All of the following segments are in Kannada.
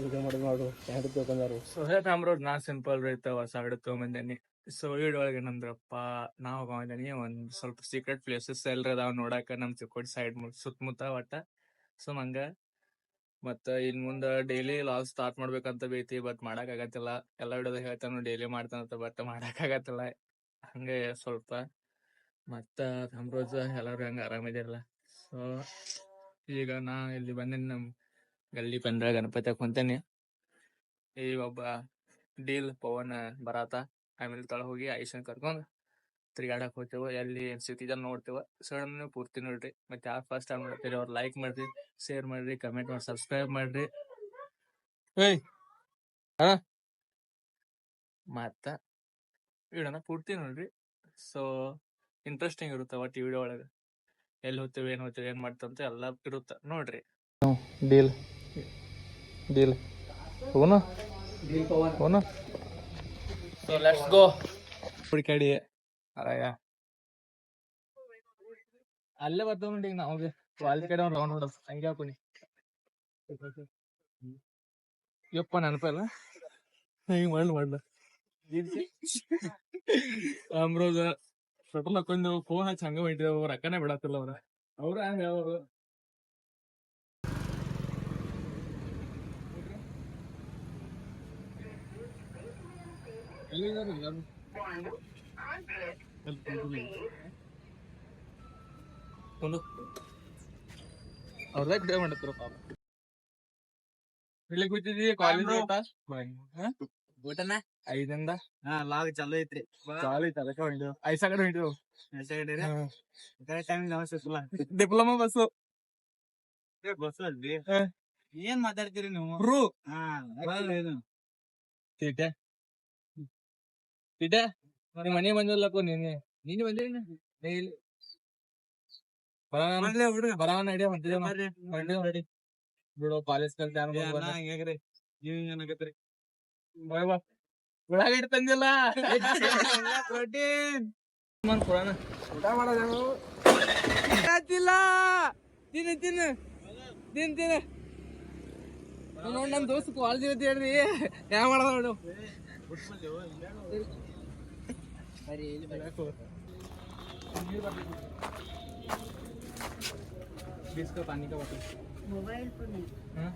ಇವು ಮಾಡೋದು ಮಾಡು ಹೆಂಗ್ ತಗೊಂಡಾರು ಸೊ ಹೇ ತಾಮ್ರೋಡ್ ನಾ ಸಿಂಪಲ್ ರೈತ, ಹೊಸ ಗಿಡ ತಗೊಂಬಂದೇನಿ. ಸೊ ಒಳಗೆ ಏನಂದ್ರಪ್ಪ ನಾವು ಹೋಗಿದ್ದೀನಿ ಒಂದ್ ಸ್ವಲ್ಪ ಸೀಕ್ರೆಟ್ ಪ್ಲೇಸಸ್ ಎಲ್ರ ಅದಾವ ನೋಡಾಕ, ನಮ್ ಚಿಕ್ಕೋಡಿ ಸೈಡ್ ಸುತ್ತಮುತ್ತ ಒಟ್ಟ. ಸೊ ನಂಗ ಮತ್ತ ಇನ್ ಮುಂದ ಡೈಲಿ ಲಾಸ್ ಸ್ಟಾರ್ಟ್ ಮಾಡ್ಬೇಕಂತ ಬೈತಿ ಬಟ್ ಮಾಡಕ್ ಆಗತ್ತಿಲ್ಲ. ಎಲ್ಲ ಹಿಡಿದು ಹೇಳ್ತಾನು ಡೈಲಿ ಮಾಡ್ತಾನಂತ ಬಟ್ ಮಾಡಕ್ ಆಗತ್ತಿಲ್ಲ. ಹಂಗೆ ಸ್ವಲ್ಪ. ಮತ್ತ ಅಮ್ರೋಜ ಎಲ್ಲಾರು ಹಂಗ ಆರಾಮಿದಿರಲ್ಲ. ಸೊ ಈಗ ನಾ ಇಲ್ಲಿ ಬಂದೇನಿ ನಮ್ ಗಲ್ಲಿ ಬಂದ್ರ ಗಣಪತಿ ಕುಂತೇನಿ ಈ ಒಬ್ಬ ಡೀಲ್ ಪವನ್ ಬರಾತ ಆಮೇಲೆ ತಳ ಹೋಗಿ ಐಶನ್ ಕರ್ಕೊಂಡ್ ತಿರ್ಗಾಡಕ್ ಹೋಗ್ತೇವ ಎಲ್ಲಿ ಏನ್ ಸಿಗ್ತಿದ ನೋಡ್ತೇವ ಸಡನ್ ಪೂರ್ತಿ ನೋಡ್ರಿ ಮತ್ತೆ ಯಾರು ಫಸ್ಟ್ ಟೈಮ್ ನೋಡ್ತೀರಿ ಅವ್ರ ಲೈಕ್ ಮಾಡ್ರಿ ಶೇರ್ ಮಾಡ್ರಿ ಕಮೆಂಟ್ ಮಾಡಿ ಸಬ್ಸ್ಕ್ರೈಬ್ ಮಾಡ್ರಿ ಏಯ್ ಹಾ ಮತ್ತ ವಿಡಿಯೋನ ಪೂರ್ತಿ ನೋಡ್ರಿ ಸೊ ಇಂಟ್ರೆಸ್ಟಿಂಗ್ ಇರುತ್ತೆ ಒಟ್ಟು ಈ ವಿಡಿಯೋ ಒಳಗ ಎಲ್ಲಿ ಹೋಗ್ತೇವೆ ಏನ್ ಹೋಗ್ತೇವೆ ಏನ್ ಮಾಡ್ತೇವೆ ಎಲ್ಲ ಇರುತ್ತ ನೋಡ್ರಿ ಡೀಲ್ ಡೀಲ್ ಪವನ್ ಹೋಗೋಣ ಸೊ ಲೆಟ್ಸ್ ಗೋ ಹುಡುಕಾಡಿ. ಅರಾಯ. ಅಲ್ಲೇ ಬರ್ತಾವ ನೋಡಿ ನಾವು. ಅಲ್ಲಿ ಕಡೆ ಒಂದು ರೌಂಡ್ ಹೊಡೋದು. ಹಂಗೆ ಹಾಕೊನಿ. ಯಪ್ಪ ನೆನಪಲ್ಲ ಹಿಂಗೆ ಮಾಡ್ಲು ಮಾಡ್ಲ? ಅಮ್ರೋದ ಪೆಟ್ರೋಲ್ ಹಾಕೊಂಡು ಫೋನ್ ಹಚ್ಚಿ ಹಂಗ ಹೊಂಟಿದೇವು ರೊಕ್ಕನೇ ಬಿಡತ್ತಿಲ್ಲ ಅವ್ರ. ಅವ್ರ ಹಂಗ ಅವರು. ಎಲ್ಲಿದ್ದಾರೆ ಯಾರು? ಒಂದು ಅವ್ರದಾಗ ಡೇ ಮಾಡತ್ತಾರ ಪಾಪ ಕಾಲೇಜ್ ಊಟನ? ಐದಿಂದ ಹಾ ಲಾಗ್ ಚಾಲು ಐತ್ರಿ. ಕಡೆ ಹೊಂಟಿವ್ ಐಸ ಕಡೆ ಟೈಮ್ ಅವಶ್ಯಕಲ್ಲ ಡಿಪ್ಲೊಮಾ ಬಸ್ಸು. ಬಸ್ ಅಲ್ರಿ. ಏನ್ ಮಾತಾಡ್ತೀರಿ ನೀವು? ಹಾ ಬಿಡ ನಿಮ್ ಮನೆ ಬಂದಿಲ್ಲ ನೀನೆ ನೀನು ಬಂದಿಲ್ಲ ಡೈಲಿ. ಬಿಡು. ಕಾಲೇಜ್ ಉಳ್ಳಾಗಡ್ಡಿ ತಂದಿಲ್ಲ. ಊಟ ತಿನ್ನ ತಿನ್ ತಿನ್ ನಮ್ ದೋಸ್ತ ಕಾಲೇಜ್ ಇರುತ್ತೆ ಹೇಳ್ರಿ. ಯಾವ ಮಾಡ್ದ ನೋಡು. पानी का बोतल मोबाइल पर नहीं हाँ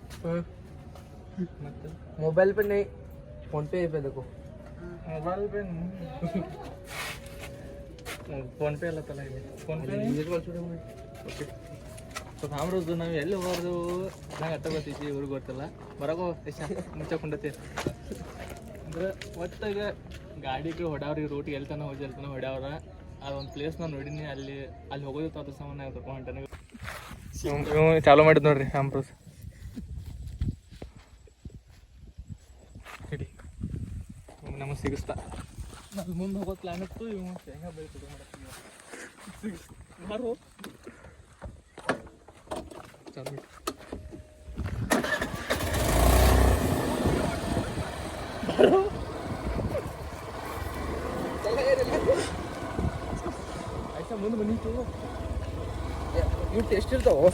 मतलब मोबाइल पे नहीं फोन पे पे देखो मोबाइल पे ಫೋನ್ ಪೇ ಎಲ್ಲ ತಲ ಇದೆ ಫೋನ್ ಪೇ ಓಕೆ ಸೊ ತಾಮ್ರದ್ದು ನಾವು ಎಲ್ಲಿ ಹೋಗೋದು ನಂಗೆ ಅರ್ಥ ಗೊತ್ತೈತಿ ಇವ್ರಿಗೆ ಗೊತ್ತಿಲ್ಲ ಬರಗೋ ಮುಂಚೆ ಕುಂಡತಿ ಅಂದ್ರೆ ಒಟ್ಟಾಗ ಗಾಡಿಗೆ ಹೊಡಾವ್ರಿ ರೂಟ್ ಎಲ್ಲಿ ತನ ಹೋಗಿ ಎಲ್ಲಿ ತನ ಹೊಡ್ಯಾವ್ರ ಅದೊಂದು ಪ್ಲೇಸ್ ನಾನು ನೋಡಿನಿ ಅಲ್ಲಿ ಅಲ್ಲಿ ಹೋಗೋದಿತ್ತು ಅದ್ರ ಸಾಮಾನು ಕರ್ಕೊಂಡು ಹೊಂಟಾನೆ ಚಾಲು ಮಾಡಿದ್ ನೋಡ್ರಿ ಅಂಪ್ರೂಸ್ ಹಿಡಿ ನಮಗೆ ಸಿಗಿಸ್ತಾ ನಾನು ಮುಂದೆ ಹೋಗೋ ಪ್ಲಾನ್ ಇತ್ತು ಇವ್ ಹೆಂಗ ಬೆಳಿತದೆ ಮಾರು ಚಾಲು ಆಯ್ತಾ ಮುಂದೆ ಬಂದಿತ್ತು ಇವ್ ಟೆಸ್ಟ್ ಇರ್ತಾವ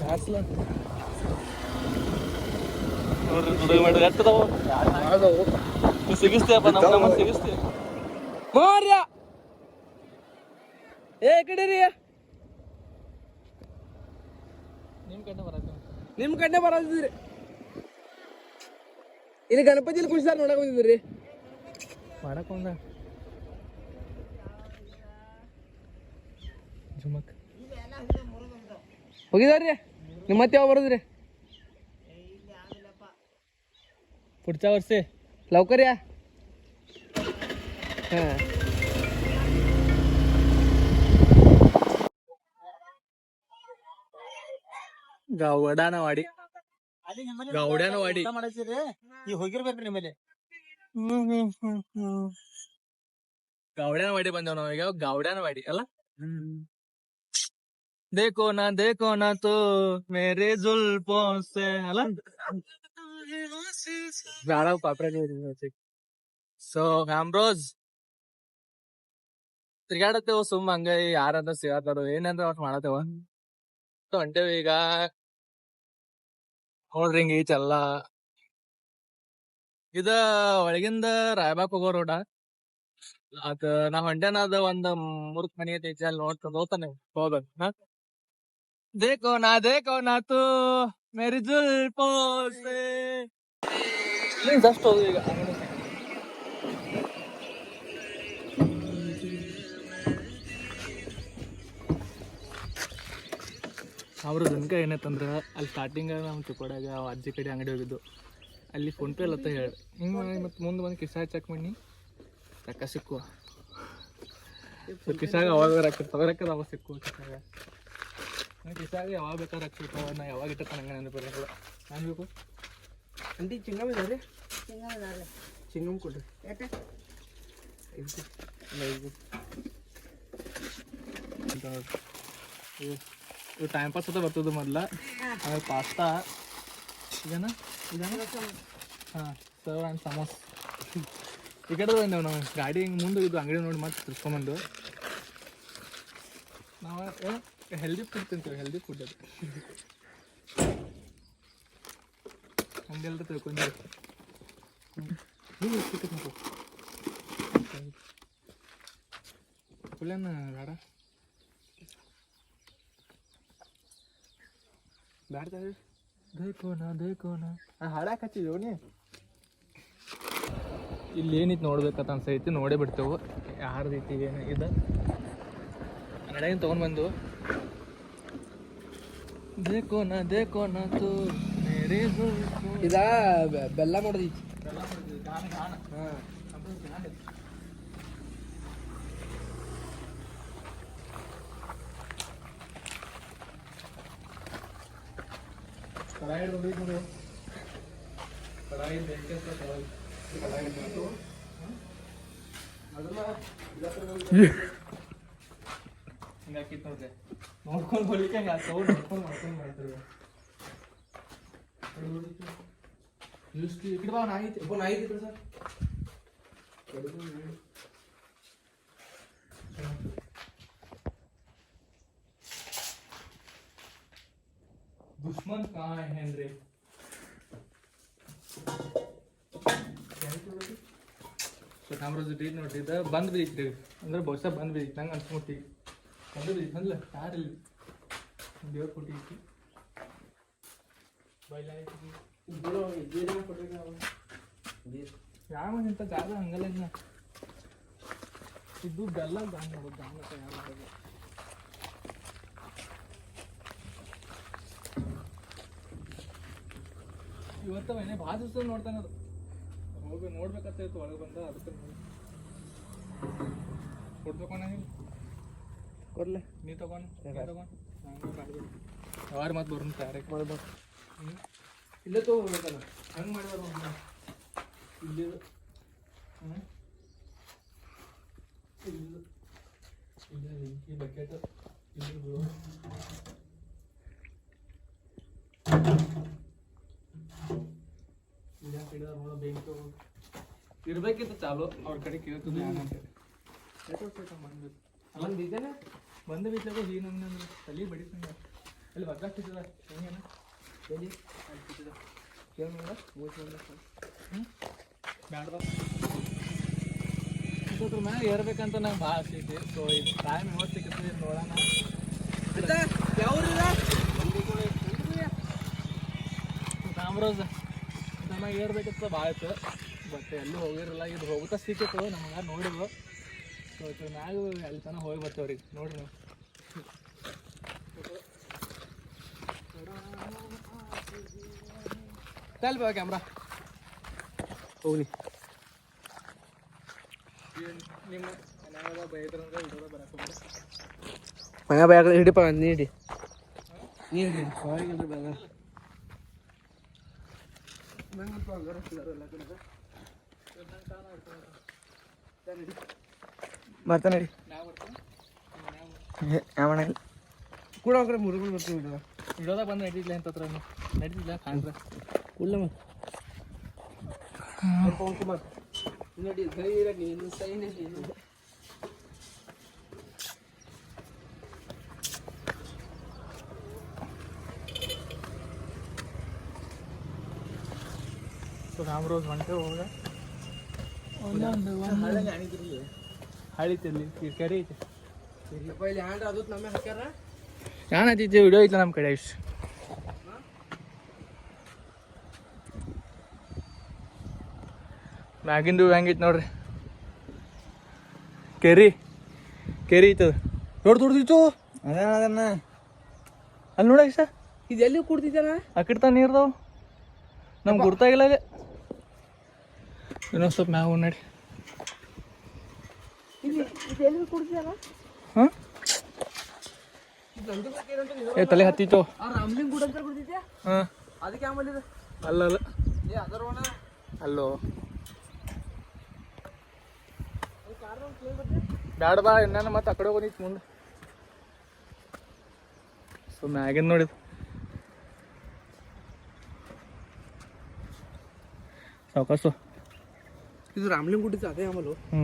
ಎತ್ತದವ ಸಿಗಿಸ್ತೇಪ್ಪ ನಮ್ಮ ನಮ್ಮ ಸಿಗಿಸ್ತೇ ಮಾರ್ಯ! ಏ ಕಡೆ ರೀ ನಿಮ್ಮ ಕಡೆ ಬರತ್ತೆ ನಿಮ್ ಕಡೆ ಬರದಿದ್ರಿ ಇಲ್ಲಿ ಗಣಪತಿಲಿ ಖುಷಿ ನೋಡಕ್ ಬಂದಿದ್ರಿ. ಮಾಡಕೊಂಡ ಜುಮಕ್. ಹೋಗಿದಾರ್ರಿ ನಿಮ್ಮ ಮತ್ತೆ ಯಾವ ಬರೋದ್ರಿ पुढच्या वर्षी लवकर या हा गाव वडानावाडी ಗೌಡ್ಯಾನವಾಡಿ. ಮಾಡತ್ತೀರಿ ಈಗ ಹೋಗಿರ್ಬೇಕ್ರಿ ನಿಮ್ಮಲ್ಲಿ ಗೌಡ್ಯಾನವಾಡಿ ಬಂದೇವ್ ನಾವ್ ಈಗ ಗೌಡ್ಯಾನವಾಡಿ ಅಲ್ಲ देखो ना देखो ना तो मेरे जुल्फों से ಅಲ್ಲ ಬೇಡ ಪಾಪ್ರೆ ಸೊ ಹ್ಯಾಮ್ರೋಸ್ ತಿರ್ಗಾಡತ್ತೇವ ಸುಮ್ಮ ಹಂಗ ಯಾರಂತ ಸಿಗತ್ತಾರ ಏನಂದ್ರ ಒಟ್ ಮಾಡತ್ತೇವ ಸೊ ಹೊಂಟೇವಿ ಈಗ ನೋಡ್ರಿ ಹಿಂಗ ಈಚೆಲ್ಲ ಇದ ಒಳಗಿಂದ ರಾಯಬಾಗ್ ಹೋಗೋ ರೋಡ ಅದ ನಾ ಹೊಂಟೇನ ಅದ ಒಂದ್ ಮೂರ್ಕ್ ಮನಿ ಐತಿ ಈಚೆ ಅಲ್ಲಿ ನೋಡ್ಕೊಂಡ್ ಹೋಗ್ತಾನೆ ಹೋಗೋದ್ ಹಾ देखो ना देखो ना तू मेरी जुल्फों से ಇಲ್ಲಿಂದ ಜಸ್ಟ್ ಹೋಗುದು ಈಗ ಅವ್ರ ತನಕ ಏನೈತಂದ್ರ ಅಲ್ಲಿ ಸ್ಟಾರ್ಟಿಂಗ್ ನಮ್ಮ ಚಿಕ್ಕೋಡಾಗ ಅವ ಅಜ್ಜಿ ಕಡೆ ಅಂಗಡಿ ಹೋಗಿದ್ದು ಅಲ್ಲಿ ಫೋನ್ ಪೇ ಅಲ್ಲತ್ತ ಹೇಳಿ ಹಿಂಗೆ ಮಾಡಿ ಮತ್ತೆ ಮುಂದೆ ಬಂದು ಕಿಸಾ ಚೆಕ್ ಮಾಡಿ ರೊಕ್ಕ ಸಿಕ್ಕುವ ಸೊ ಕಿಸಾಗ ಅವಾಗ ರೊಕ್ಕ ತಗೋರಕ್ಕದ ಅವಾಗ ಸಿಕ್ಕುವ ಕಿಸಾಗ ನಂಗೆ ಆಗಿ ಯಾವಾಗ ಬೇಕಾದ್ರೆ ರೊಕ್ಕ ನಾ ಯಾವಾಗ ಇಟ್ಟ ನಂಗೆ ನೆನಪು ಬರೋಲ್ಲ ನಾನು ಬೇಕು. ಅಂಟಿ ಚಿಂಗಮ್ ಇದಾರೆ? ಚಿಂಗಮ್ ಕೊಡ್ರಿ. ಇದು. ಇಲ್ಲ, ಇದು. ಅಂತ ಇವು ಇವು ಟೈಮ್ ಪಾಸ್ ಅಂತ ಬರ್ತದೆ ಮೊದ್ಲ. ಆಮೇಲೆ ಪಾಸ್ತಾ ಇದೇನ? ಇದೇನ? ಹಾಂ ಸರ್ವ್ ಆ್ಯಂಡ್ ಸಮೋಸ್ ಈ ಕಡೆ ಬಂದೇವು ನಾವು ಗಾಡಿ ಹಿಂಗೆ ಮುಂದೆ ಇದು ಅಂಗಡಿ ನೋಡಿ ಮತ್ತೆ ತಿರ್ಸ್ಕೊಂಬಂದು. ನಾವು ಹೆಲ್ದಿ ಫುಡ್ ತಿಂತೀವಿ ಹೆಲ್ದಿ ಫುಡ್ ಅದು. ಹಂಗೆಲ್ಲರೂ ತಿಳ್ಕೊಂಡ್ರಿ ಫುಲ್ಲೇನ ಬೇಡ ಬ್ಯಾಡ್ದ ದೇಕೋ ನಾ ದೇಕೋ ನಾ ಇಲ್ಲಿ ಏನಿತ್ತು ನೋಡ್ಬೇಕಂತ ಅನ್ಸೈತಿ ನೋಡೇ ಬಿಡ್ತೇವೆ. ಯಾರ ರೀತಿ ಏನು ಇದು? ಅಂಗಡಿಯಾಗಿನ ತೊಗೊಂಡ್ ಬಂದು ದೇಕೋ ನಾ ದೇಕೋ ನಾ ತು ಮೇರೆ ಜುಲ್ಫು ಇದ ಬೆ- ಬೆಲ್ಲ ಮಾಡೋದೈತಿ ಹಾ ಕಡಾಯಿ ನೋಡಿ ನೋಡು ಕಡಾಯಿ ಬೆಂಕಿ ಅಂತ ಕಡಾಯಿ ಕಡಾಯಿ ಇಟ್ಟು, ಹ್ಮ್? ಅದನ್ನ ಹಿಂಗ್ ಹಾಕಿತ್ ನೋಡ್ರಿ ನೋಡ್ಕೊಂಡ್ ಹೊಲಿಕೆ ಹಿಂಗ ಸೌಂಡ್ ನೋಡ್ಕೊಂಡ್ ಮಾಡ್ಕೊಂಡ್ ಮಾಡ್ತೀವಿ ಎಷ್ಟು ಈ ಕಡೆ ಬಾ ನಾಯಿ ಐತಿ. ಒಬ್ಬ ನಾಯಿ ಐತಿ ಸರ್ दुश्मन कहाँ है हेनरी ಸೊ ಕ್ಯಾಮ್ರಾ ಜೊತೆ ನೋಡಿದ್ದ ಬಂದ್ ಬಿದ್ದೈತ್ರಿ ಅಂದ್ರೆ ಬಹುಶಃ ಬಂದ್ ಬಿದ್ದೈತಿ ನಂಗೆ ಬಿದ್ದೈತಿ ಅಂದ್ಲ ಯಾರಿಲ್ಲ ದೇವ್ರ ಕೊಟ್ಟಿ ಯಾವ ಇಂಥ ಜಾಗ ಹಂಗಲ್ಲ ಇನ್ನ ಇದು ಬೆಲ್ಲ ದಾನ ಮಾಡೋದು ದಾನ ತಯಾರು ಮಾಡೋದು ಇವತ್ತು ಏನೇ ಭಾಳ ದಿವಸ ನೋಡ್ತಾನೆ ಅದು. ಹೋಗಿ ನೋಡ್ಬೇಕಂತ ಇತ್ತು ಒಳಗೆ ಬಂದ ಅದಕ್ಕೆ ಫುಡ್ ತಗೊಂಡ ಕೊಡ್ಲೆ ನೀ ತಗೊಂಡು ನೀ ತಗೊಂಡು ಯಾರು ಮತ್ತೆ ಬರೋಣ ತಯಾರಿ ಮಾಡ್ಬೇಕು ಹ್ಞೂ ಇಲ್ಲೇ ತಗೋಬೇಕಲ್ಲ ಹಂಗೆ ಮಾಡಿದಾರ ಇಲ್ಲಿ ಹ್ಞೂ ಇಲ್ಲ ಇಲ್ಲ ಈ ಬಕೆಟ್ ಇಲ್ಲಿ ಬಿಡು. ಇಲ್ಲ ಕಿಡಿದಾರ ನೋಡ ಬೆಂಕಿ ಇರ್ಬೇಕಿತ್ತು ಚಾಲು ಅವ್ರ ಕಡೆ ಕೇಳ್ತದೆ ಏನಂತ ಬಂದ್ಬಿಟ್ಟು ಅಲ್ಲ ಒಂದು ಇದೇನೆ ಬಂದು ಬಿಟ್ಟಾಗ ಹೀ ನಮ್ಗೆ ಅಂದ್ರೆ ತಲೆ ಬಡಿತಂಗ. ಅಲ್ಲಿ ಬಗ್ಗಾಗ್ತಿದ್ದದ ಹೆಂಗೇನ ಎಲ್ಲಿ? ಆಗ್ತಿದ್ದದ ಕೇಳಿ ನೋಡ ಮಂದಿ ಹ್ಞೂ ಬ್ಯಾಡ್ದ ಇದ್ರ ಮ್ಯಾಗ ಏರ್ಬೇಕಂತ ನಂಗೆ ಭಾಳ ಆಸೆ ಐತಿ. ಸೊ ಇದು ಟೈಮ್ ಯಾವತ್ತು ಸಿಗುತ್ತೆ ನೋಡೋಣ. ಕಾಮ್ರೋಸ್ ನಮಗೆ ಏರ್ಬೇಕಂತ ಭಾಳ ಇತ್ತು. ಬಟ್ ಎಲ್ಲೂ ಹೋಗಿರಲ್ಲ ಇದು ಹೋಗುತ್ತಾ ಸಿಕ್ಕಿತ್ತು ನಮಗೆ ನೋಡಿದ್ವು ಸೊ ಇದ್ರ ಮ್ಯಾಗ ಅಲ್ಲಿ ತನಕ ಹೋಗಿ ಬರ್ತೇವ್ರಿ ನೋಡ್ರಿ ನೀವು ತಲ್ಬ ಕ್ಯಾಮ್ರಾ ಹೋಗ್ಲಿ ನಿಮ್ಮ ಮನ್ಯಾಗ ಬೈದ್ರಂದ್ರೆ ವಿಡಿಯೋ ಬರಕ್ಕೆ ಮಗ ಬ್ಯಾಗ ಹಿಡಿಪ ನೀಡಿ ನೀಡಿ ಹೊರಗಿಲ್ರಿ ಬ್ಯಾಗ ಬರ್ತಾನೆ ಯಾವಣ ಕೂಡ ಹೋಗ್ರೆ ಮುರುಗಳು ಬರ್ತೀವಿ ಬಿಡುವ ವಿಡಿಯೋದಾಗ ಬಂದು ನಡೀತಿಲ್ಲ ಅಂತ ಹತ್ರ ನಡೀತಿಲ್ಲ ಕಾಣ್ರೆ ಕುಳ್ಳ ಪವನ್ ಕುಮಾರ್ ನೋಡಿ ಧೈರ್ಯ ನೀನು ಸೈನ್ಯ ನೀನು ಸೊ ರಾಮ್ ರೋಸ್ ಹೊಂಟೆ ಹೋಗ ಹಳಿತಲ್ಲಿ ಕೆರೆ ಐತೆ. ನಾನು ವಿಡಿಯೋ ಐತೆ ನಮ್ಮ ಕಡೆ ಇಷ್ಟ ಮ್ಯಾಗಿಂದು ಹೆಂಗೈತೆ ನೋಡ್ರಿ. ಕೆರಿ ಕೆರಿ ಐತದ ದೊಡ್ಡ ದೊಡ್ಡದಿತ್ತು ಅದೇ ಅದನ್ನ? ಅಲ್ಲಿ ನೋಡ ಇಷ್ಟ ಇದು ಎಲ್ಲಿ ಕುಡ್ತಿದ್ದಾನ ತಾನ ನೀರ್ದಾವ. ನಮ್ಗೆ ಗುರ್ತಾಗಿಲ್ಲ ಇನ್ನೊಂದು ಸ್ವಲ್ಪ ಮ್ಯಾಗ ನಡಿ ಇದು ಇದು ಎಲ್ಲಿ ಕುಡ್ತಿದ್ದಾನ ಹಾಂ ಇದು ನಂದು ಏನಂತ ನೀವು ಏ ತಲೆ ಹತ್ತಿತ್ತು. ಆ ರಾಮ್ಲಿಂಗ್ ಗುಡ್ ಅಂತ ಕುಡ್ತಿದ್ಯಾ ಹಾಂ. ಅದಕ್ಕೆ ಆಮೇಲೆ ಇದು ಅಲ್ಲ ಅಲ್ಲ. ಅಲ್ಲೋ. ಬ್ಯಾಡ ಬಾ ಇನ್ನ ಮತ್ತೆ ಆ ಕಡೆ ಹೋಗಿತ್ತು ಮುಂದೆ. ಸೊ ಮ್ಯಾಗಿಂದ ನೋಡಿದ್ ಸಾವಕಾಸು. ಇದು ರಾಮ್ಲಿಂಗ್ ಗುಡ್ಡಿದ್ದು ಅದೇ ಆಮೇಲೆ ಹ್ಞೂ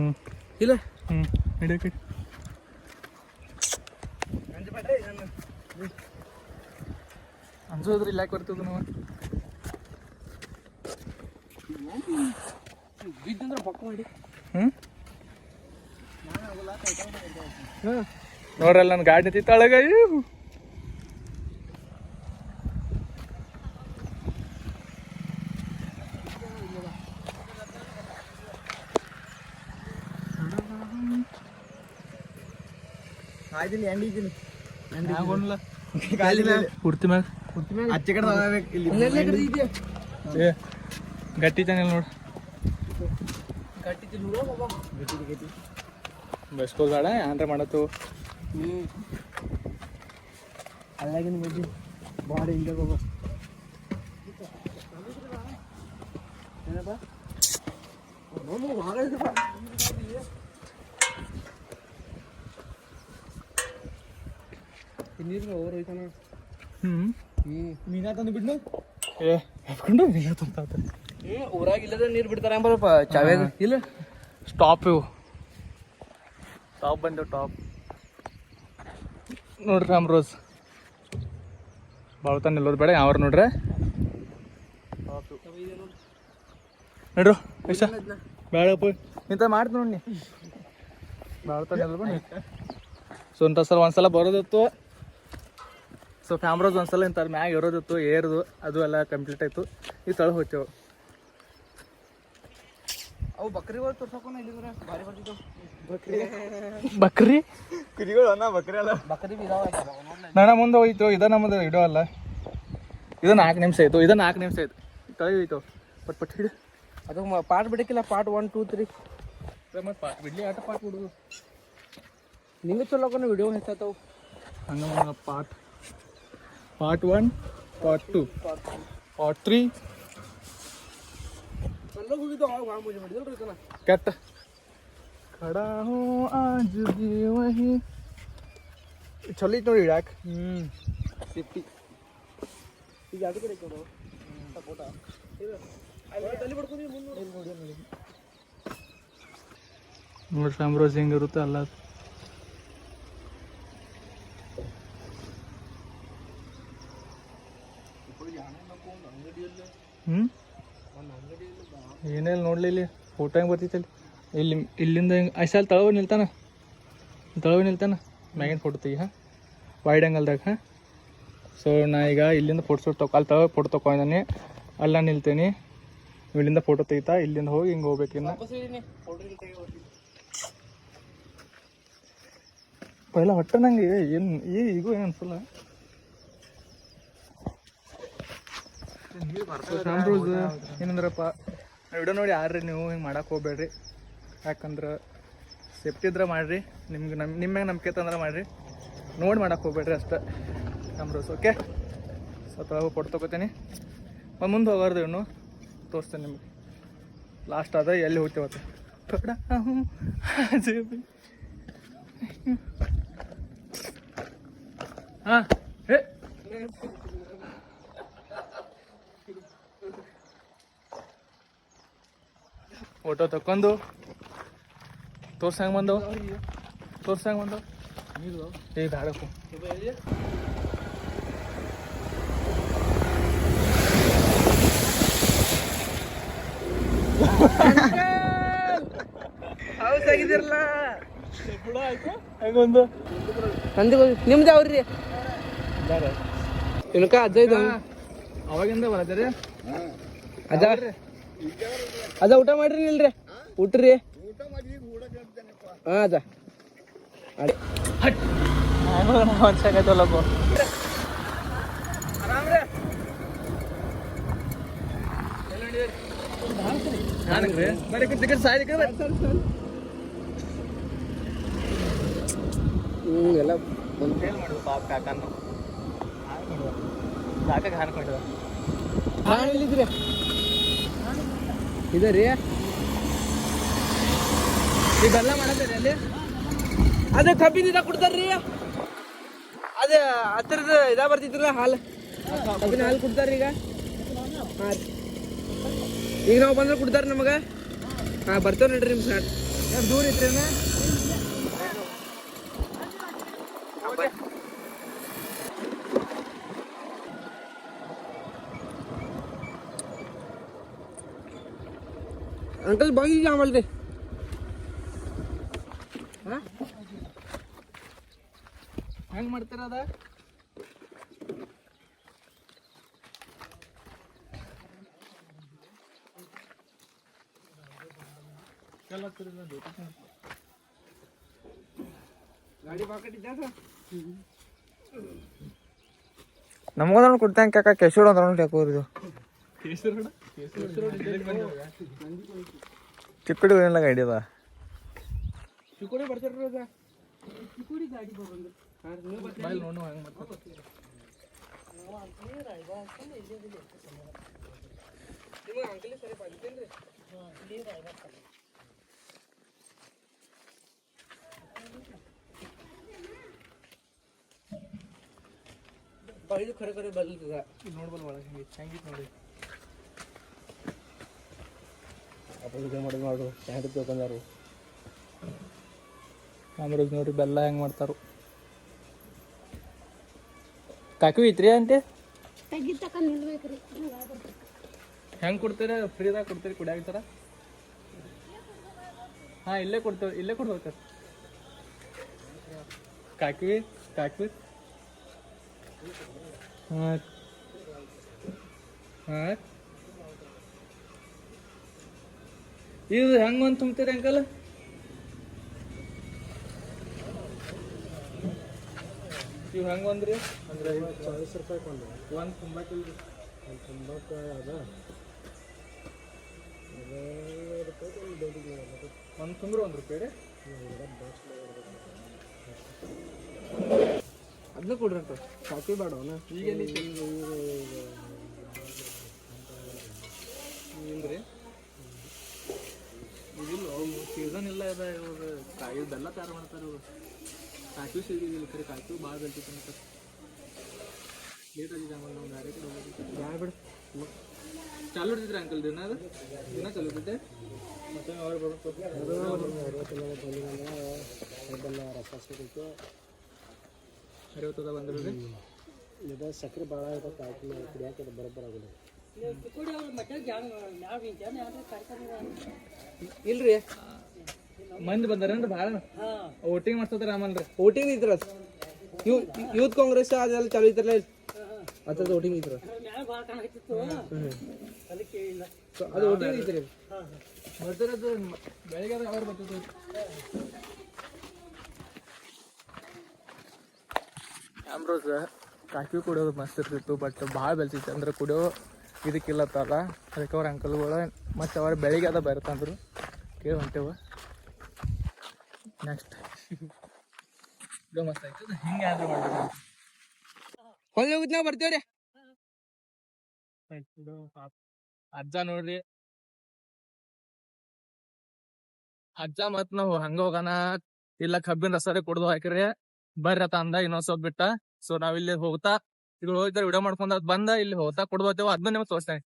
ಇಲ್ಲ. ಹ್ಞೂ ಹಿಡಿಯಕ್ಕೆ ಅನ್ಸೋದ್ರಿ ಇಲ್ಲ ಬರ್ತದ ನಾವು ಬಿದ್ದಂದ್ರೆ ಪಕ್ಕ ಮಾಡಿ ಹ್ಞೂ ನೋಡ್ರಲ್ಲ ನನ್ನ ಗಾಡಿ ನಿಂತಿತ್ತು ಆಯ್ತಿಲ್ಲ ಎಂಡಿ ಇದ್ದೀನಿ? ಪೂರ್ತಿ ಮ್ಯಾಗ? ಆಚೆ ಕಡೆ ತಗೋಬೇಕು ಇಲ್ಲಿ ಏ ಗಟ್ಟಿ ಚಾನೆಲ್ ನೋಡು. ಗಟ್ಟಿ ಗಟ್ಟಿ ಬಸ್ಕೋದ್ ಬೇಡ ಏನ್ರ ಮಾಡತ್ತು. ಹ್ಞೂ ಅಲ್ಲಾಗಿನ ಬಜ್ಜಿ ಬಾಡಿ ಹಿಂಗೆ ಬಾಬಾ ಏನಪ್ಪ ಮಾಮು ಹಾಗಾದ್ರೆ ಬಾ. ಈ ನೀರು ಓವರ್ ಹೋಯ್ತಾನ. ಹ್ಞೂ ಮೀನಾ ತಂದು ಬಿಡ್ನು? ಏ ಹಾಕೊಂಡು ಮೀನಾ ತಂದ ಹ್ಞೂ ಊರಾಗ ಇಲ್ಲದ ನೀರು ಬಿಡ್ತಾರ ಅಂಬರಪ್ಪ. ಚಾವೆ ಇಲ್ಲ? ಸ್ಟಾಪ್ ಇವು. ಟಾಪ್ ಬಂದೆವು ಟಾಪ್ ನೋಡ್ರಿ ರಾಮ್ ರೋಸ್. ಬಾಳ್ತಾನ ನಿಲ್ಲೋದು ಬೇಡ ಯಾವ್ರು ನೋಡ್ರೆ? ನೋಡ್ರು ಬೇಡಪ್ಪ ಇಂಥ ಮಾಡ್ತು ನೋಡಿ ಬಾಳ್ತಾನೆ ಸೊ ಇಂಥ ಸಲ ಒಂದ್ಸಲ ಬರೋದಿತ್ತು. ಸೊ ಕ್ಯಾಮ್ರಾಸ್ ಒಂದ್ಸಲ ಇಂಥ ಮ್ಯಾಗ ಇರೋದಿತ್ತು ಏರ್ದು ಅದು ಎಲ್ಲ ಕಂಪ್ಲೀಟ್ ಆಯಿತು. ಈ ತಳ ಹೋಗ್ತೇವೆ. ಅವು ಬಕ್ರಿಗಳು ತೋರ್ಸಕೋಣ ಇಲ್ಲಿದ್ರೆ? ಭಾರಿ ಬಕ್ರಿ? ಬಕ್ರಿ? ಕುರಿಗಳು ಅನ್ನ ಬಕ್ರಿ ಅಲ್ಲ. ಬಕ್ರಿ ಇದಾವ ನನ್ನ ಮುಂದೆ ಹೋಯ್ತು ಇದ ನಮ್ಮದು ಇಡೋ ಅಲ್ಲ. ಇದು ನಾಲ್ಕು ನಿಮಿಷ ಆಯ್ತು ಇದು ನಾಲ್ಕು ನಿಮಿಷ ಆಯ್ತು. ತಳಿ ಹೋಯ್ತು. ಪಟ್ ಪಟ್ ಹಿಡಿ. ಅದು ಪಾಟ್ ಬಿಡಕ್ಕಿಲ್ಲ ಪಾಟ್ ಒನ್ ಟೂ ತ್ರೀ ಮತ್ತೆ ಪಾಟ್ ಬಿಡ್ಲಿ ಆಟ ಪಾಟ್ ಬಿಡುದು. ನಿಂಗೆ ಚಲೋಕನ ವಿಡಿಯೋ ಹೆಚ್ಚಾತವು ಹಂಗ part part one part two part three ಎಲ್ಲ ಹೋಗಿದ್ದು ಅವಾಗ ಭಾಳ ಮಜಾ ಮಾಡಿದಲ್ರಿ ಇದನ್ನ ಕೆಟ್ಟ ಖಡಾ ಹೋ ಆಜ್ ಭಿ ವಹಿ ಚಲೋ ಐತೆ ನೋಡಿ ಇಡಾಕ್ ಹ್ಞೂ ಸಿಪ್ಪಿ ಈಗ ಅದು ಕಡೆ ಕೊಡು ಸಪೋಟ ತಲೆ ಬಡ್ಕೊಂಡ್ವಿ ಮುಂದೆ ನೋಡಿ ನೋಡಿ ನೋಡಿ ಫ್ಯಾಮ್ರೋಸ್ ಹೆಂಗಿರುತ್ತೆ ಅಲ್ಲ ಹ್ಞೂ ನೋಡ್ಲಿ ಇಲ್ಲಿ ಫೋಟೋ ಹೆಂಗೆ ಬರ್ತೈತಲ್ಲಿ ಇಲ್ಲಿ, ಇಲ್ಲಿಂದ ಹೆಂಗೆ ಐಸಲ್ ತಳವ ನಿಲ್ತಾನ? ತಳವ ನಿಲ್ತಾನ? ಮ್ಯಾಗಿನ ಫೋಟೋ ತೆಗಿ ವೈಡ್ ಆ್ಯಂಗಲ್ದಾಗ ಹಾಂ? ಸೊ ನಾ ಈಗ ಇಲ್ಲಿಂದ ಫೋಟೋ ತಗೊ ಅಲ್ಲಿ ತಳ ಫೋಟೋ ತೊಗೊಂಡಿನಿ ಅಲ್ಲ ನಿಲ್ತೇನೆ. ಇಲ್ಲಿಂದ ಫೋಟೋ ತೆಗಿತಾ, ಇಲ್ಲಿಂದ ಹೋಗಿ ಹಿಂಗೆ ಹೋಗ್ಬೇಕಿನ್ನ ಪೈಲ ಹೊಟ್ಟೆ ನಂಗೆ ಏನು ಈಗೂ ಏನು ಅನ್ಸಲ್ಲ. ಶಾಂಬ್ರೂಸ್ ಏನಂದ್ರಪ್ಪ? ವಿಡಿಯೋ ನೋಡಿ ಯಾರ್ರಿ ನೀವು? ಹಿಂಗೆ ಮಾಡಕ್ಕೆ ಹೋಗ್ಬೇಡ್ರಿ. ಯಾಕಂದ್ರೆ ಸೇಫ್ಟಿ ಇದ್ರೆ ಮಾಡಿರಿ. ನಿಮ್ಗೆ ನಮ್ಮ ನಿಮ್ಗೆ ನಂಬಿಕೆ ತಂದ್ರೆ ಮಾಡಿರಿ. ನೋಡಿ ಮಾಡಕ್ಕೆ ಹೋಗ್ಬೇಡ್ರಿ ಅಷ್ಟೇ. ಶಾಂಬ್ರೂಸ್ ಓಕೆ ಸ್ವಲ್ಪ ಕೊಟ್ಟು ತೊಗೋತೀನಿ. ಮುಂದೆ ಹೋಗೋರ್ದು ಇನ್ನು ತೋರಿಸ್ತೇನೆ ನಿಮಗೆ. ಲಾಸ್ಟ್ ಆದರೆ ಎಲ್ಲಿ ಹೋಗ್ತೇವತ್ತ ಹಾಂ ಹೇ ಫೋಟೋ ತಕ್ಕೊಂಡು. ತೋರ್ಸ ಹೆಂಗೆ ಬಂದವು? ತೋರ್ಸ ಹೆಂಗೆ ಬಂದವು? ಈಗ ನಂದು ನಿಮ್ದು ಅವ್ರಿ ಇನ್ಕ ಅಜ್ಜ ಇದ್ದ ಅವಾಗಿಂದ ಬರತ್ತೀರಿ ಅಜ್ಜ. ಅಜ್ಜ ಊಟ ಮಾಡ್ರಿ ಇಲ್ರಿ? ಊಟ್ರಿ? ಹಾ ಸಾಯ್ಲಿಕ್ಕೆ ಹ್ಮ್ ಎಲ್ಲ ಫೇಲ್ ಮಾಡುದು ಪಾಪ ಕಾಕನ್ನು ಕಾಕಾಗ ಹಾನ್ಕೊಂಡಿದ ಹಾಂ ಇಲ್ಲಿದ್ರಿ ಇದೆ ರೀ. ಈ ಬೆಲ್ಲ ಮಾಡದ್ರಿ ಅಲ್ಲಿ. ಅದೇ ಕಬ್ಬಿನ ಕುಡ್ತಾರ್ರಿ ಅದೇ ಹತ್ತಿರದ ಇದ ಬರ್ತಿದ್ರಲ್ಲ ಹಾಲು. ಕಬ್ಬಿನ ಹಾಲು ಕುಡ್ತಾರ್ರಿ ಈಗ. ಹಾಂ ಈಗ ನಾವು ಬಂದ್ರೆ ಕುಡ್ತಾರ ನಮಗೆ. ಹಾಂ, ಬರ್ತೇವೆ ನೋಡ್ರಿ ನಿಮ್ಮ ಎಷ್ಟು ದೂರ ಐತ್ರಿ ಅಂಕಲ್ ಬಾಗಿ ಆಮಲ್ ರೀ ಹೆಂಗ್ ಮಾಡ್ತೀರ ಅದ? ಗಾಡಿ ಕೊಡ್ತಾ ನಮಗೊಂದು ಕೊಡ್ತೇನೆ ಕಾಕ ಕೆಶೋಡ್ ಅಂದ್ರೆ ಯಾಕೋರಿದು ಕೇಸರ ಚಿಕ್ಕಡಿ ಏನಿಲ್ಲ ಗಾಡಿ ಅದ ಚಿಕ್ಕೋಡಿ ಬರ್ತಾರ್ರಿ ಅದ ಚಿಕ್ಕೋಡಿ ಗಾಡಿ ಬಂದು ಹಾಂ ರೀ ನೀವು ಬರ್ತೀರಿ ಬಾಯ್ಲ್ ನೋಡು ಹೆಂಗ್ ಮಾಡ್ತಾರೆ ನಿಮ್ಮ ಅಂಕಲ್ ಸರಿ ಬಂದಿದ್ದೇನ್ರಿ ಇದು ಖರೆ ಖರೆ ಬರ್ತದ ಇದು ನೋಡ್ಬಲ್ ಒಳಗೆ ಹೆಂಗಿತ್ತು ಹೆಂಗಿತ್ತು ನೋಡಿ ಅಪ್ಪ ಮಾಡೋದು ಮಾಡು ಹ್ಯಾಂಡ್ ತಿಳ್ಕೊಂಡಾರು ಆಮೇಲೆ ನೋಡಿ ಬೆಲ್ಲ ಹೆಂಗ್ ಮಾಡ್ತಾರು. ಕಾಕಿ ಐತ್ರಿ ಅಂತೆ ಹೆಂಗೆ ಕೊಡ್ತೀರ? ಫ್ರೀದಾಗ ಕೊಡ್ತೀರಿ? ಕುಡಿಯಾಕ ಥರ? ಹಾ ಇಲ್ಲೇ ಕೊಡ್ತೇವೆ ಇಲ್ಲೇ ಕೊಡ್ಬೇಕು. ಕಾಕಿ ಕಾಕಿ. ಹಾಂ ಹಾ. ಇದು ಹೆಂಗ್ ಒಂದು ತುಂಬ್ತೀರಿ ಅಂಕಲ್? ಇವು ಹೆಂಗ್ ಒಂದ್ರಿ ಅಂದ್ರೆ ಚಾಳಿಸ್ ರೂಪಾಯಿ ಒಂದು ತುಂಬಾಕಿಲ್ರಿ ಒಂದು ತುಂಬಕ್ಕೆ ಅದ. ಒಂದು ತುಂಬ್ರಿ ಒಂದು ರೂಪಾಯಿ ರೀ. ಅದನ್ನ ಕೊಡ್ರಿ ಅಂತ ಕಾಫಿ ಬೇಡ ಅವನ. ಈಗ ಇಲ್ರಿ. ಇದಿಲ್ಲ ಸೀಸನ್ ಇಲ್ಲ ಅದ ಇವಾಗ. ಕಾಯಿ ಬೆಲ್ಲ ತಯಾರು ಮಾಡ್ತಾರೆ ಇವಾಗ ಕಾಫಿ ಸಿಗಿದಿಲ್ಲ ಕರೆ ಕಾಯಿ ಭಾಳ ಬೆಳ್ತೈತೆ ಅಂತ ಲೇಟ್ ಆಗಿದೆ ಆಮೇಲೆ ನಾವು ಬೇರೆ ಕಡೆ ಹೋಗೋದು. ಯಾ ಬಿಡು? ಚಾಲು ಇರ್ತಿದ್ರಿ ಅಂಕಲ್ ದಿನ ಅದು? ದಿನ ಚಾಲು ಇರ್ತೈತೆ ಮತ್ತೆ ಅವ್ರು ಬರ್ಬೇಕು. ಅರವತ್ತದ ಬಂದಿರೋದು? ಇದು ಸಕ್ಕರೆ ಭಾಳ ಇರುತ್ತೆ ಕಾಯಿ ಕುಡಿಯಾಕೆ ಬರೋಬ್ಬರ ಆಗೋದು. ಇಲ್ರಿ. ಮಂದಿ ಬಂದಾರೇನ್ರಿ ಭಾಳ ವೋಟಿಂಗ್ ಮಾಡ್ಸತ್ತಾರ ಆಮೇಲೆ ವೋಟಿಂಗ್ ಇದ್ರ ಯೂತ್ ಕಾಂಗ್ರೆಸ್ ಅದೆಲ್ಲ ಚಾಲು ಇದ್ರಲ್ಲ ಅದ್ರದ್ದು ವೋಟಿಂಗ್ ಇದ್ರ ಅದು. ವೋಟಿಂಗ್ ಐತ್ರಿ ಬರ್ತಿರೋದು ಬೆಳಿಗ್ಗೆ ಅವ್ರು ಬರ್ತೈತೆ ಆಮ್ರೋಸ್ ಕಾಫಿ ಕುಡಿಯೋದು ಮಸ್ತ್ ಇರ್ತಿತ್ತು ಬಟ್ ಭಾಳ ಬೆಳ್ತಿತ್ತು ಅಂದ್ರೆ ಕುಡಿಯೋ ಇದಕ್ಕಿಲ್ಲತ್ತಲ್ಲ ಅದಕ್ಕೆ ಅವ್ರ ಅಂಕಲ್ಗಳು ಮತ್ತು ಅವ್ರ ಬೆಳಿಗ್ಗೆ ಅದ ಬರ್ತಂದ್ರು. ಕೇಳಿ ಹೊಂಟೇವ ನೆಕ್ಸ್ಟ್ ಇದು ಮಸ್ತ್ ಆಯ್ತದ ಹಿಂಗೆ ನಾವು ಬರ್ತೇವ್ರಿ. ಅಜ್ಜ ನೋಡ್ರಿ. ಅಜ್ಜ ಮತ್ ನಾವು ಹಂಗ ಹೋಗೋಣ ಇಲ್ಲ ಕಬ್ಬಿನ ರಸರೇ ಕುಡ್ದು ಹಾಕಿರಿ. ಬರ್ರಿ ಆತ ಅಂದ, ಇನ್ನೊಂದ್ ಸ್ವಲ್ಪ ಬಿಟ್ಟ. ಸೊ ನಾವಿಲ್ಲಿ ಹೋಗ್ತಾ ಇದು ಹೋಗಿದ್ರೆ ವಿಡಿಯೋ ಮಾಡ್ಕೊಂಡ್ ಅದ್ ಬಂದ ಇಲ್ಲಿ ಹೋಗ್ತಾ ಕೊಡ್ಬೋತೇವ ಅದನ್ನ ನಿಮ್ಗೆ ತೋರಿಸ್ತೇನೆ.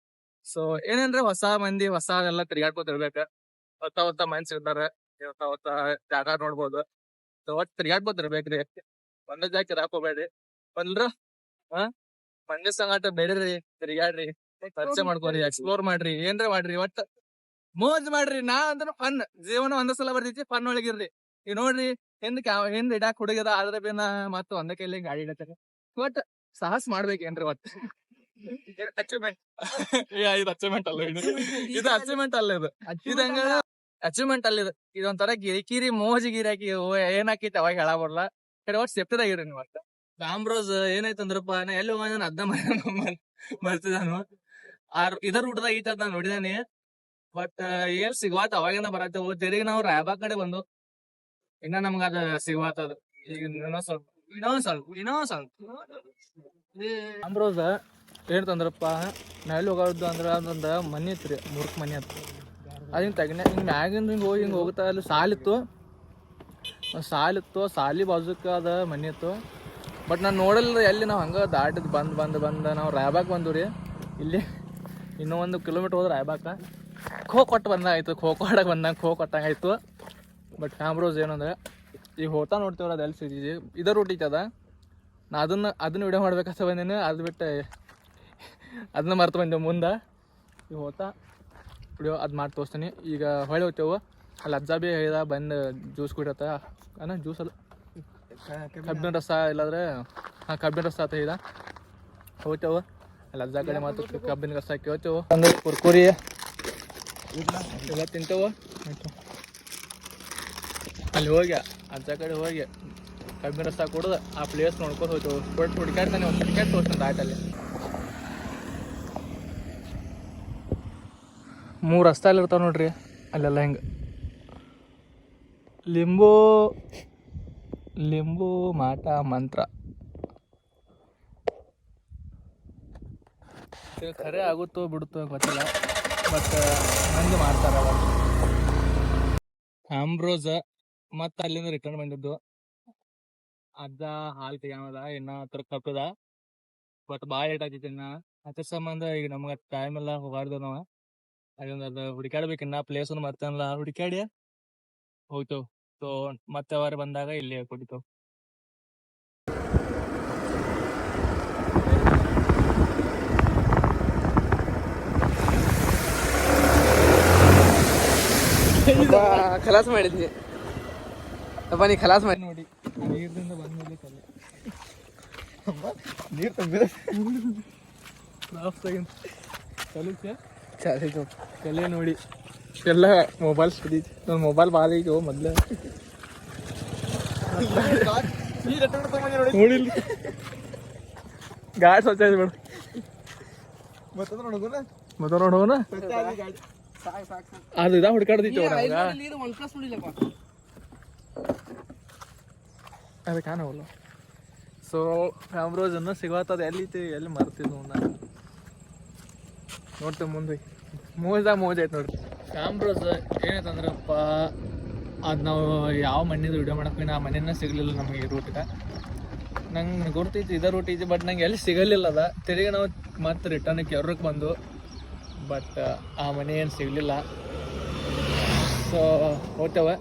ಸೊ ಏನಂದ್ರೆ ಹೊಸ ಮಂದಿ, ಹೊಸ ಎಲ್ಲ ತಿರ್ಗಾಡ್ಕೊತಿರ್ಬೇಕ ಹೊತ್ತ ಹೊತ್ತ ಮನ್ಸ್ ಇರ್ತಾರ. ಹೊತ್ತ ಹೊತ್ತ ಜಾಗ ನೋಡ್ಬೋದು. ಸೊ ಒಟ್ ತಿರ್ಗಾಡ್ಕೊತಿರ್ಬೇಕ್ರಿ ಒಂದ ಜಾಗ ಇರಾಕೋಬೇಡ್ರಿ. ಬಂದ್ರ? ಹ? ಮಂದಿ ಸಂಗಾಟ ಬೇಡ್ರಿ ತಿರ್ಗಾಡ್ರಿ ಪರಿಚಯ ಮಾಡ್ಕೊರಿ ಎಕ್ಸ್ಪ್ಲೋರ್ ಮಾಡ್ರಿ, ಏನ್ರ ಮಾಡ್ರಿ ಒಟ್ಟ ಮೋಜ್ ಮಾಡ್ರಿ. ನಾ ಅಂದ್ರೆ ಫನ್ ಜೀವನ ಒಂದ ಸಲ ಬರ್ತೈತಿ ಫನ್ ಒಳಗಿರ್ರಿ. ಈಗ ನೋಡ್ರಿ, ಹಿಂದ್ ಹಿಂದ್ ಇಡಾಕ್ ಹುಡುಗದ ಆದ್ರೆ ನಾ ಮತ್ತ ಒಂದ ಕೈಲಿ ಗಾಡಿ ಇಡತಾರ ಒಟ್ ಸಾಹಸ ಮಾಡ್ಬೇಕೇನ್ರಿ ಮತ್ತೆ ಅಚೀವ್ಮೆಂಟ್ ಇದು ಅಚೀವ್ಮೆಂಟ್ ಅಲ್ಲ ಇದು ಇದು ಅಚೀವ್ಮೆಂಟ್ ಅಲ್ಲ ಇದು. ಇದು ಹಂಗ ಅಚೀವ್ಮೆಂಟ್ ಅಲ್ಲ ಇದು. ಇದೊಂಥರ ಗಿರಿಕಿರಿ ಮೋಜ್ ಗಿರಾಕಿ ಏನಾಕೈತಿ ಅವಾಗ ಹೇಳ ಬರಲ್ಲ ಕಡೆ ಒಟ್ಟು ಸೇಫ್ಟಿದಾಗಿರಿ ನೀವು ಒಟ್ಟ ರಾಮ್ರೋಸ್ ಏನಾಯ್ತಂದ್ರಪ್ಪ ನಾ ಎಲ್ಲಿ ಹೋಗ ನಾನು ಅದ್ದ ಬರ್ತಿದ್ದಾನು ಆರ್ ಇದರ ಊಟದಾಗ ಐತ ನಾನು ನೋಡಿದಾನೆ. ಬಟ್ ಏನ್ ಸಿಗ್ವಾತ ಅವಾಗಿಂದ ಬರತ್ತೆ. ತಿರುಗಿ ನಾವು ರಾಯಬಾಗ್ ಕಡೆ ಬಂದು. ಇನ್ನ ನಮ್ಗ ಅದ ಸಿಗ್ವಾತದ ಈಗ ಇನ್ನೊಂದ್ ಸ್ವಲ್ಪ ಇನ್ನೊಂದ್ ಸ್ವಲ್ಪ ಇನ್ನೊಂದ್ ಸ್ವಲ್ಪ ರಾಮ್ರೋಸ್ ಹೇಳ್ತಂದ್ರಪ್ಪ ನಾ ಎಲ್ಲಿ ಹೋಗೋದು ಅಂದ್ರ ಅದೊಂದ ಮನಿ ಐತ್ರಿ ಮುರ್ಕ್ ಮನಿ ಹತ್ರ ಅದಿನ್ ತಗಿನ, ಹಿಂಗ್ ಮ್ಯಾಗಿಂದ ಹಿಂಗ್ ಹೋಗಿ ಹಿಂಗ್ ಹೋಗ್ತಾ ಅಲ್ಲಿ ಸಾಲಿತ್ತು ಸಾಲಿತ್ತು ಸಾಲಿ ಬಾಜುಕ ಅದ ಮನೆ ಇತ್ತು. ಬಟ್ ನಾನು ನೋಡಲ್ಲ ಎಲ್ಲಿ ನಾವು ಹಂಗ ದಾಟಿದ್ ಬಂದ್ ಬಂದ್, ಬಂದ, ನಾವು ರಾಯಬಾಗ್ ಬಂದು ರೀ ಇಲ್ಲಿ ಇನ್ನೂ ಒಂದು ಕಿಲೋಮೀಟರ್ ಹೋದ್ರೆ ರಾಯಬಾಗ. ಖೋ ಕೊಟ್ಟು ಬಂದಾಗ ಆಯ್ತು, ಖೋ ಆಡಕ್ ಬಂದಂಗ, ಖೋ ಕೊಟ್ಟಂಗೆ ಆಯ್ತು. ಬಟ್ ಕ್ಯಾಮ್ರೋಸ್ ಏನಂದ್ರೆ ಈಗ ಹೋಗ್ತಾ ನೋಡ್ತೇವ್ರ ಅದು ಎಲ್ಲಿ ಸಿಗ್ತಿದ್ವಿ ಇದೇ ರೂಟ್ ನಾ ಅದನ್ನ ಅದನ್ನ ವಿಡಿಯೋ ಮಾಡ್ಬೇಕಂತ ಬಂದೇನೆ, ಅದು ಬಿಟ್ಟು ಅದನ್ನ ಮರ್ತು ಬಂದೆವು ಮುಂದೆ. ಈಗ ಹೋಗ್ತಾ ವಿಡಿಯೋ ಅದು ಮಾಡಿ ತೋರಿಸ್ತೀನಿ. ಈಗ ಹೊಳೆ ಹೋಗ್ತೇವೆ. ಅಲ್ಲಿ ಅಜ್ಜ ಬಿ ಹೇಳಿದ ಬಂದು ಜ್ಯೂಸ್ ಕುಡಿಯತ್ತ ಅನ್ನ ಜ್ಯೂಸ್ ಅಲ್ಲ ಕಬ್ಬಿನ ರಸ ಇಲ್ಲಾಂದ್ರೆ, ಹಾಂ, ಕಬ್ಬಿನ ರಸ ಅಂತ ಹೇಳಿದ ಹೋಗ್ತೇವ. ಅಲ್ಲಿ ಅಜ್ಜ ಕಡೆ ಮಾತು ಕಬ್ಬಿನ ರಸ ಕೇಳ್ತೇವೆ. ಅಂದ್ರೆ ಕುರ್ಕುರಿ. ಎಲ್ಲ ತಿಂತೇವ. ಅಲ್ಲಿ ಹೋಗಿ ಅಂತ ಕಡೆ ಹೋಗಿ ಕಮ್ಮಿ ರಸ್ತೆ ಕುಡ್ದು ಆ ಪ್ಲೇಸ್ ನೋಡ್ಕೊಂಡು ಹೋಗ್ತೇವೆ ಕೊಟ್ಟು ಹುಡುಕಾಡ್ತಾನೆ ಒಂದು ಟಿಕೆಟ್ ತೋರಿಸ್ತಾನೆ ಆಯ್ತಲ್ಲಿ ಮೂರು ರಸ್ತೆ ಇರ್ತಾವೆ ನೋಡ್ರಿ, ಅಲ್ಲೆಲ್ಲ ಹಿಂಗೆ. ಲಿಂಬು ಲಿಂಬು ಮಾಟ ಮಂತ್ರ. ಖರೆ ಆಗುತ್ತೋ ಬಿಡುತ್ತೋ ಗೊತ್ತಿಲ್ಲ ಬಟ್ ಹಂಗೆ ಮಾಡ್ತಾರ ಆಂಬ್ರೋಸ್ ಮತ್ತೆ ಅಲ್ಲಿಂದ ರಿಟರ್ನ್ ಬಂದಿದ್ದು. ಅಜ್ಜ ಹಾಲ್ ತೆಗ್ಯಾಮದ ಇನ್ನ ಹತ್ರ ಕಪ್ಪದ ಬಟ್ ಭಾಳ ಲೇಟ್ ಆಗ್ತೈತಿ ಇನ್ನ. ಅದ್ರ ಸಂಬಂಧ ಈಗ ನಮ್ಗ ಟೈಮ್ ಎಲ್ಲ ಹೋಗಾಡ್ದು ನಾವ. ಅದೊಂದು ಅದು ಹುಡುಕಾಡ್ಬೇಕು ಇನ್ನ ಪ್ಲೇಸ್ ಮರ್ತೇನಲ್ಲ ಹುಡುಕಾಡಿ ಹೋಗ್ತೇವ್ ಸೊ ಮತ್ತೆ ಅವರು ಬಂದಾಗ ಇಲ್ಲಿ ಕುಡಿತೇವ್ ಕೆಲಸ ಮಾಡಿದ್ನಿ. ಅಪ್ಪ ನೀ ಖಲಾಸ್ ಮಾಡಿ. ನೋಡಿ ನೀರ್ದಿಂದ ಬಂದ್ಮೇಲೆ ಕಲೆ ನೀರು ತುಂಬಿದ. ಕಲಿತೆ ಚಾಲಿತು ಕಲೆ ನೋಡಿ. ಎಲ್ಲ ಮೊಬೈಲ್ ಸುದೀತಿ ನನ್ನ ಮೊಬೈಲ್ ಭಾಳ ಈಗ ಮೊದ್ಲು. ನೋಡಿಲ್ಲ ಗಾಡಿ ಸ್ವಚ್ಛ ಬೇಡ. ಮತ್ತಂದ್ರೆ ನೋಡೋಣ ಮತ್ತೆ ನೋಡೋಣ ಅದು ಇದ ಹುಡ್ಕಾಡ್ದಿತ್ತು ಒಂದು ಪ್ಲಸ್ ನೋಡಿಲ್ಲಪ್ಪ ಅದು ಕಾಣವಲ್ಲ ಸೊ ಕ್ಯಾಮ್ರೋಸ್ ಅನ್ನ ಸಿಗತ್ತದ ಎಲ್ಲಿತ್ತು ಎಲ್ಲಿ ಮರ್ತಿದ್ವು ನಾನು ನೋಡ್ತೇವೆ ಮುಂದೆ. ಮೋಜ್ದಾಗ ಮೋಜ್ ಐತೆ ನೋಡ್ರಿ ಕ್ಯಾಮ್ರೋಸ್ ಏನೈತಂದ್ರಪ್ಪ, ಅದು ನಾವು ಯಾವ ಮಣ್ಣಿದು ವಿಡಿಯೋ ಮಾಡಕ್ಕೆ ಆ ಮನೆಯನ್ನ ಸಿಗಲಿಲ್ಲ ನಮಗೆ ರೂಟಿಗೆ ನಂಗೆ ಗುರ್ತೈತಿ ಇದೇ ರೂಟ್ ಐತಿ ಬಟ್ ನಂಗೆ ಎಲ್ಲಿ ಸಿಗಲಿಲ್ಲ ಅದ. ತಿರುಗಿ ನಾವು ಮತ್ತೆ ರಿಟರ್ನ್ ಕೆರ್ರಕ್ಕೆ ಬಂದು ಬಟ್ ಆ ಮನೆ ಏನು ಸಿಗಲಿಲ್ಲ. ಸೊ ಹೋಗ್ತೇವೆ.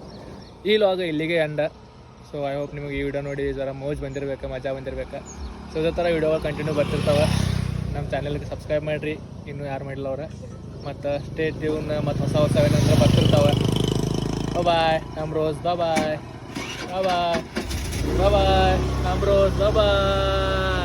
ಈ ಲಾಗ ಇಲ್ಲಿಗೆ ಎಂಡ ಸೊ ಐ ಹೋಪ್ ನಿಮಗೆ ಈ ವಿಡಿಯೋ ನೋಡಿ ಜರ ಮೋಜ್ ಬಂದಿರ್ಬೇಕು, ಮಜಾ ಬಂದಿರ್ಬೇಕು. ಸೊ ಇದೇ ಥರ ವಿಡಿಯೋಗಳು ಕಂಟಿನ್ಯೂ ಬರ್ತಿರ್ತಾವೆ. ನಮ್ಮ ಚಾನಲ್ಗೆ ಸಬ್ಸ್ಕ್ರೈಬ್ ಮಾಡಿರಿ. ಇನ್ನೂ ಯಾರು ಮಾಡಿಲ್ಲ ಅವ್ರೆ. ಮತ್ತು ಸ್ಟೇಟ್ ಟ್ಯೂನ್ ಮತ್ತು ಹೊಸ ಹೊಸ ಏನಂದ್ರೆ ಬರ್ತಿರ್ತಾವೆ. ಬಾಯ್ ನಮ್ಮ ರೋಸ್ ಬಾಯ್ ಬಾಯ್ ಬಾಯ್ ನಮ್ಮ ರೋಸ್ ಬಾಯ್